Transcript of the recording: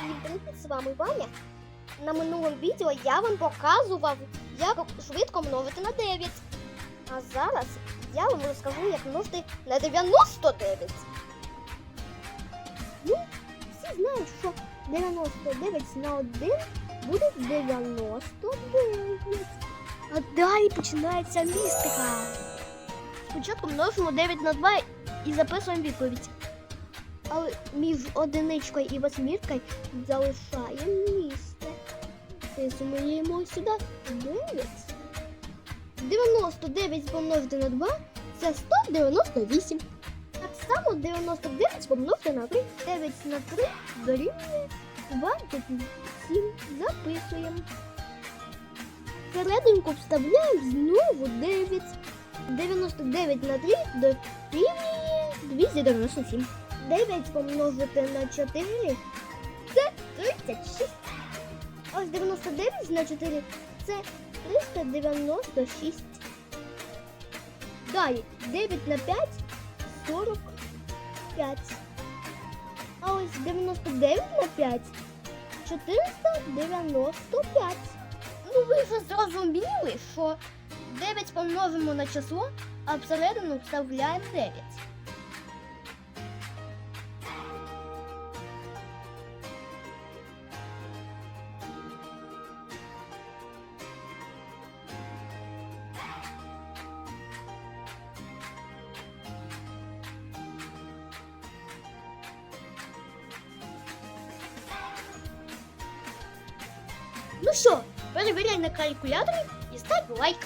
Всім привіт, з вами Ваня. На минулому відео я вам показував, як швидко множити на 9. А зараз я вам розкажу, як множити на 99. Ну, всі знають, що 99 на 1 буде 99. А далі починається містика. Спочатку множимо 9 на 2 і записуємо відповідь. Але між одиничкою і восьміркою залишаємо місце. Записуємо сюди 9. 99 помножити на 2 це 198. Так само 99 помножити на 3. 9 на 3 дорівнює 27. Записуємо. Серединку вставляємо знову 9. 99 на 3 дорівнює 297. 9 помножити на 4 це 36. Ось 99 на 4 це 396. Далі 9 на 5 45. А ось 99 на 5 495. Ну ви вже зрозуміли, що 9 помножимо на число, а всередину вставляємо 9. Ну що, перевіряй на калькуляторі і став лайк.